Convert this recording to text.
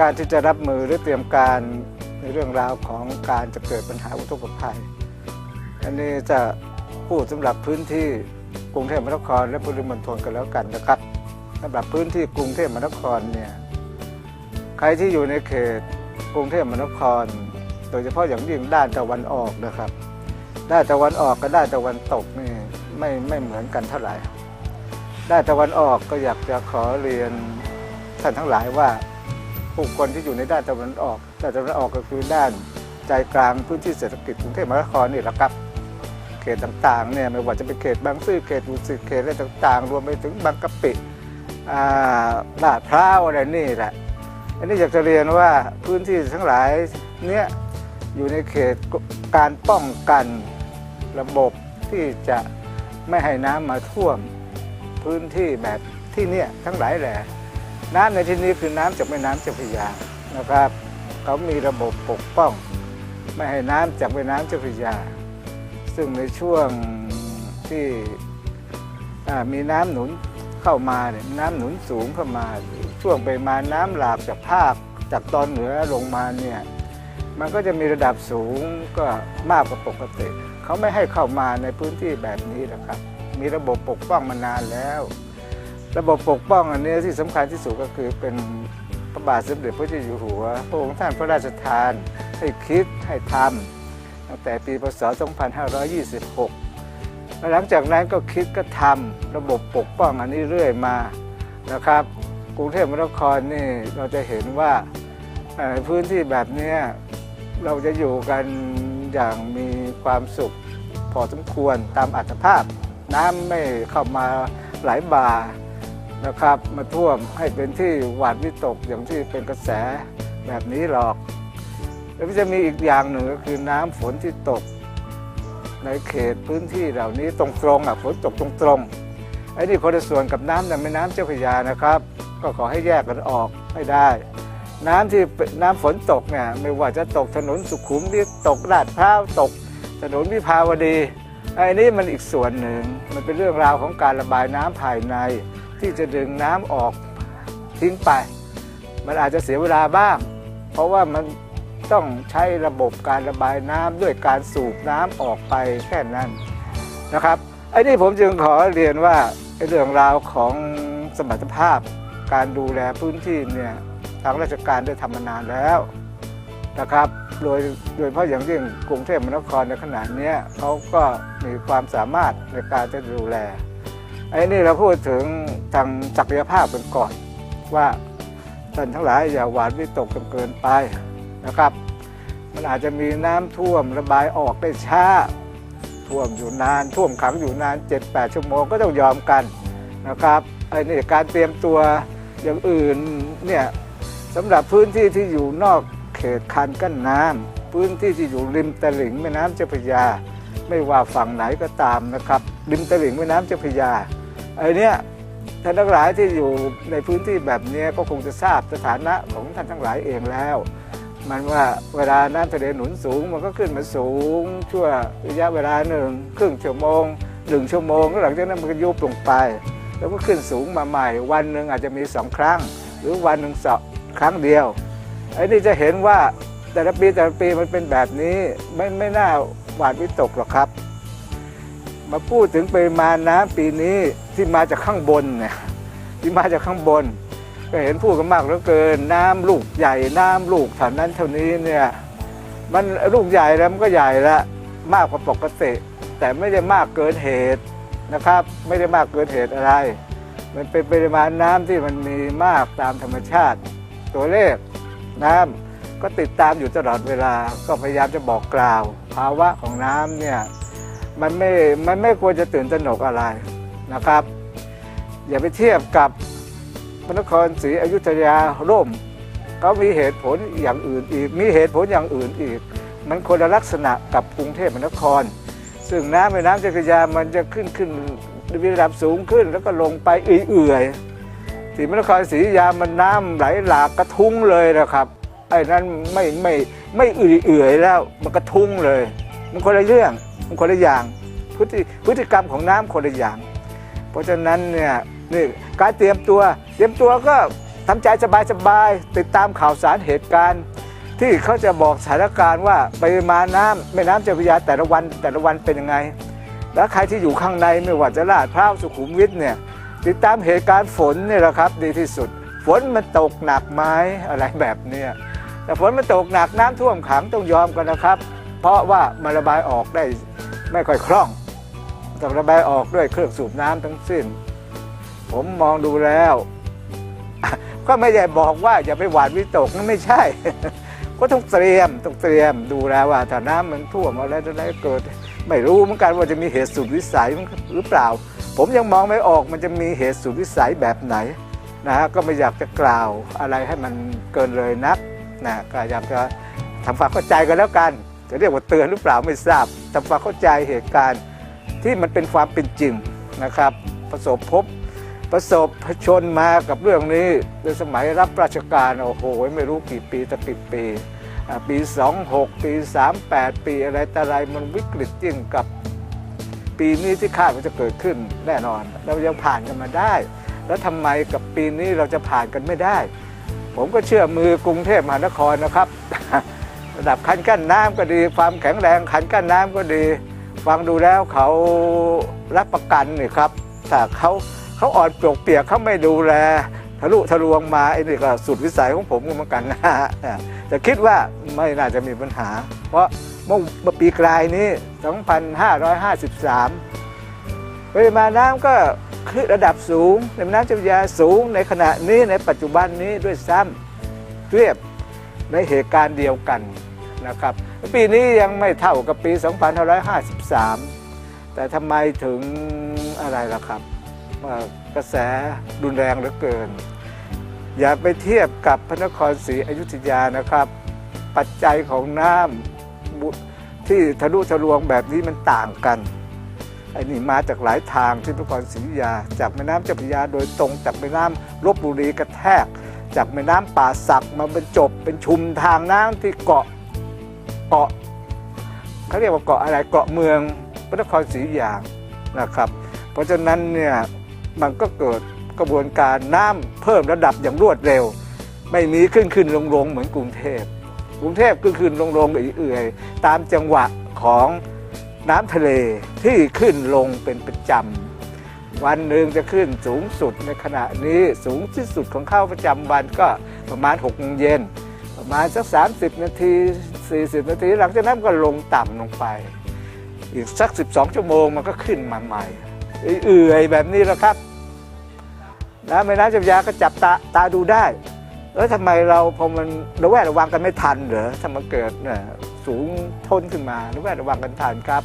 การที่จะรับมือหรือเตรียมการในเรื่องราวของการจะเกิดปัญหาอุทกภัย อันนี้จะพูดสำหรับพื้นที่กรุงเทพมหานคร และปริมณฑลกันแล้วกันนะครับสำหรับพื้นที่กรุงเทพมหานครเนี่ยใครที่อยู่ในเขตกรุงเทพมหานคร โดยเฉพาะอย่างยิ่งด้านตะวันออกนะครับด้านตะวันออกกับด้านตะวันตกนี่ไม่ไม่เหมือนกันเท่าไหร่ด้านตะวันออกก็อยากจะขอเรียนท่านทั้งหลายว่า ผู้คนที่อยู่ในด้านตะวันออกด้านตะวันออกก็คือด้านใจกลางพื้นที่เศรษฐกิจกรุงเทพมหานครนี่แหละครับ เขตต่างๆเนี่ยไม่ว่าจะเป็นเขตบางซื่อเขตดุสิเขตอะไรต่างๆ รวมไปถึงบางกะปิลาดพร้าวอะไรนี่แหละอันนี้อยากจะเรียนว่าพื้นที่ทั้งหลายเนี้ยอยู่ในเขตการป้องกันระบบที่จะไม่ให้น้ำมาท่วมพื้นที่แบบที่เนี่ยทั้งหลายแหละ น้ำในที่นี้คือน้ำจากแม่น้ำเจ้าพระยานะครับเขามีระบบปกป้อง ไม่ให้น้ำจากแม่น้ำเจ้าพระยา ซึ่งในช่วงที่มีน้ำหนุนเข้ามาเนี่ยน้ำหนุนสูงเข้ามา ช่วงไปมาน้ำหลากจากภาคจากตอนเหนือลงมาเนี่ยมันก็จะมีระดับสูงก็มากกว่าปกติ เขาไม่ให้เข้ามาในพื้นที่แบบนี้นะครับ มีระบบปกป้องมานานแล้ว ระบบปกป้องอันนี้ที่สำคัญที่สุดก็คือเป็นพระบาทสมเด็จพระเจ้าอยู่หัวพระองค์ท่านพระราชทานให้คิดให้ทำตั้งแต่ปีพศ 2526หลังจากนั้นก็คิดก็ทำระบบปกป้องอันนี้เรื่อยมานะครับ กรุงเทพมหานครนี่เราจะเห็นว่าพื้นที่แบบนี้เราจะอยู่กันอย่างมีความสุขพอสมควรตามอัตภาพ น้ำไม่เข้ามาไหลบ่า นะครับ มาท่วมให้เป็นที่หวาดวิตกอย่างที่เป็นกระแสแบบนี้หรอก แล้วจะมีอีกอย่างหนึ่งก็คือน้ำฝนที่ตก ในเขตพื้นที่เหล่านี้ตรงๆอะฝนตกตรงๆไอ้นี่คนละส่วนกับน้ำในแม่น้ำเจ้าพระยานะครับ ก็ขอให้แยกกันออกให้ได้ น้ำที่นน้ำฝนตกเนี่ยไม่ว่าจะตกถนนสุขุมวิทตกลาดพร้าวตก ถนนวิภาวดีไอ้นี่มันอีกส่วนหนึ่งมันเป็นเรื่องราวของการระบายน้ำภายใน ที่จะดึงน้ำออกทิ้งไป มันอาจจะเสียเวลาบ้าง เพราะว่ามันต้องใช้ระบบการระบายน้ำด้วยการสูบน้ำออกไปแค่นั้นนะครับไอ้นี่ผมจึงขอเรียนว่าเรื่องราวของสมรรถภาพการดูแลพื้นที่เนี่ยทางราชการได้ทำมานานแล้วนะครับ โดยโดยเฉพาะอย่างยิ่งกรุงเทพมหานครในขณะเนี้ยเขาก็มีความสามารถในการจะดูแล ไอ้นี่เราพูดถึงทางศักยภาพกันก่อนว่าท่านทั้งหลายอย่าหวาดวิตกจนเกินไปนะครับ มันอาจจะมีน้ำท่วมระบายออกได้ช้าท่วมอยู่นานท่วมขังอยู่นาน 7-8 ชั่วโมงก็ต้องยอมกันนะครับไอ้นี่การเตรียมตัวอย่างอื่นเนี่ยสำหรับพื้นที่ที่อยู่นอกเขตคันกั้นน้ำพื้นที่ที่อยู่ริมตลิ่งแม่น้ำเจ้าพระยา ไม่ว่าฝั่งไหนก็ตามนะครับ ริมตลิ่งแม่น้ำเจ้าพระยา ไอ้เนี่ยท่านทั้งหลายที่อยู่ในพื้นที่แบบนี้ก็คงจะทราบสถานะของท่านทั้งหลายเองแล้ว มันว่าเวลาน้ำทะเลหนุนสูง มันก็ขึ้นมาสูง ชั่วระยะเวลาหนึ่งครึ่งชั่วโมงหนึ่งชั่วโมงแล้วหลังจากนั้นมันก็ยุบลงไป แล้วก็ขึ้นสูงมาใหม่ วันหนึ่งอาจจะมีสองครั้ง หรือวันหนึ่งสองครั้งเดียวไอ้นี่จะเห็นว่าแต่ละปีแต่ละปีมันเป็นแบบนี้ไม่ไม่น่าหวาดวิตกหรอกครับ มาพูดถึงปริมาณน้ำปีนี้ที่มาจากข้างบนเนี่ยที่มาจากข้างบน ก็เห็นพูดกันมากเหลือเกินน้ำลูกใหญ่น้ำลูกเท่านั้นเท่านี้เนี่ยมันลูกใหญ่แล้วมันก็ใหญ่ละมากกว่าปกติแต่ไม่ได้มากเกินเหตุนะครับ ไม่ได้มากเกินเหตุอะไร มันเป็นปริมาณน้ำที่มันมีมากตามธรรมชาติ ตัวเลขน้ำก็ติดตามอยู่ตลอดเวลาก็พยายามจะบอกกล่าว ภาวะของน้ำเนี่ย มันไม่มันไม่ควรจะตื่นตระหนกอะไรนะครับ อย่าไปเทียบกับพระนครศรีอยุธยาร่มเขามีเหตุผลอย่างอื่นอีก มีเหตุผลอย่างอื่นอีก มันคนละลักษณะกับกรุงเทพมหานคร ซึ่งน้ำแม่น้ำเจ้าพระยามันจะขึ้นขึ้นระดับสูงขึ้นแล้วก็ลงไปเอื่อยๆที่พระนครศรีอยุธยามันน้ำไหลหลากกระทุ้งเลยนะครับไอ้นั้นไม่ไม่ไม่เอื่อยๆแล้วมันกระทุ้งเลย มันคนละเรื่อง มันคนละอย่างพฤติพฤติกรรมของน้ำคนละอย่าง เพราะฉะนั้นเนี่ยนี่การเตรียมตัวเตรียมตัวก็ทำใจสบายๆติดตามข่าวสารเหตุการณ์ ที่เขาจะบอกสถานการณ์ว่าปริมาณน้ำแม่น้ำเจ้าพระยาแต่ละวันแต่ละวันเป็นยังไง แล้วใครที่อยู่ข้างในไม่ว่าจะลาดพร้าวสุขุมวิทเนี่ยติดตามเหตุการณ์ฝนนี่แหละครับดีที่สุด ฝนมันตกหนักไหมอะไรแบบเนี้ยแต่ฝนมันตกหนักน้ำท่วมขังต้องยอมกันนะครับ เพราะว่ามันระบายออกได้ไม่ค่อยคล่องต้องระบายออกด้วยเครื่องสูบน้ำทั้งสิ้น ผมมองดูแล้ว ก็ไม่ได้บอกว่าอย่าไปหวาดวิตกนั่นไม่ใช่ ก็ต้องเตรียมต้องเตรียมดูแล้วว่าถ้าน้ำมันท่วมอะไรอะไรเกิด ไม่รู้เหมือนกันว่าจะมีเหตุสุดวิสัยหรือเปล่า ผมยังมองไม่ออกมันจะมีเหตุสุดวิสัยแบบไหนนะฮะก็ไม่อยากจะกล่าวอะไรให้มันเกินเลยนักนะก็อยากจะทำความเข้าใจกันแล้วกัน จะเรียกว่าเตือนหรือเปล่าไม่ทราบทำความเข้าใจเหตุการณ์ที่มันเป็นความเป็นจริงนะครับ ประสบพบประสบผชนมากับเรื่องนี้ในสมัยรับราชการโอ้โหไม่รู้กี่ปีตะกี่ปีอ่าปี 26 ปี 38 ปีอะไรแต่อะไรมันวิกฤตยิ่งกับปีนี้ที่คาดว่าจะเกิดขึ้นแน่นอน เรายังผ่านกันมาได้ แล้วทำไมกับปีนี้เราจะผ่านกันไม่ได้ ผมก็เชื่อมือกรุงเทพมหานครนะครับ ดับคันกั้นน้ำก็ดี ความแข็งแรงคันกั้นน้ำก็ดี ฟังดูแล้วเขารับประกันนี่ครับแต่เขาเขาอ่อนปลวกเปียกเขาไม่ดูแลทะลุทะลวงมาไอ้นี่ก็สุดวิสัยของผมเหมือนกันนะฮะแต่คิดว่าไม่น่าจะมีปัญหา เพราะเมื่อปีกลายนี้ 2553ปริมาณน้ำก็คือระดับสูงในแม่น้ำเจ้าพระยาสูงในขณะนี้ในปัจจุบันนี้ด้วยซ้ำเทียบในเหตุการณ์เดียวกัน นะครับ ปีนี้ยังไม่เท่ากับปี 2553 แต่ทำไมถึงอะไรล่ะครับกระแสรุนแรงเหลือเกิน อย่าไปเทียบกับพระนครศรีอยุธยานะครับ ปัจจัยของน้ำที่ทะลุทะลวงแบบนี้มันต่างกันไอ้นี่มาจากหลายทางที่นครศรีอยุธยา จากแม่น้ำเจ้าพระยาโดยตรงจากแม่น้ำลบบุรีกระแทก จากแม่น้ำป่าสักมาบรรจบเป็นชุมทางน้ำที่เกาะ เกาะเขาเรียกว่าเกาะอะไรเกาะเมืองพระนครศรีอยุธยานะครับ เพราะฉะนั้นเนี่ยมันก็เกิดกระบวนการน้ำเพิ่มระดับอย่างรวดเร็ว ไม่มีขึ้นขึ้นลงลงเหมือนกรุงเทพกรุงเทพขึ้นขึ้นลงลงเอื่อยๆตามจังหวะของน้ำทะเลที่ขึ้นลงเป็นประจำวันหนึ่งจะขึ้นสูงสุดในขณะนี้สูงที่สุดของเข้าประจำวันก็ประมาณ6โมงเย็นประมาณสัก30 นาที 40 นาที หลังจากนั้นก็ลงต่ำลงไป อีกสัก 12 ชั่วโมงมันก็ขึ้นมาใหม่เอื่อยๆแบบนี้แหละครับนะแม่น้ำเจ้าพระยาก็จับตาตาดูได้แล้วทำไมเราพอมันระแวดระวังกันไม่ทันเหรอถ้ามันเกิดเนี่ยสูงทนขึ้นมาระแวดระวังกันทันครับ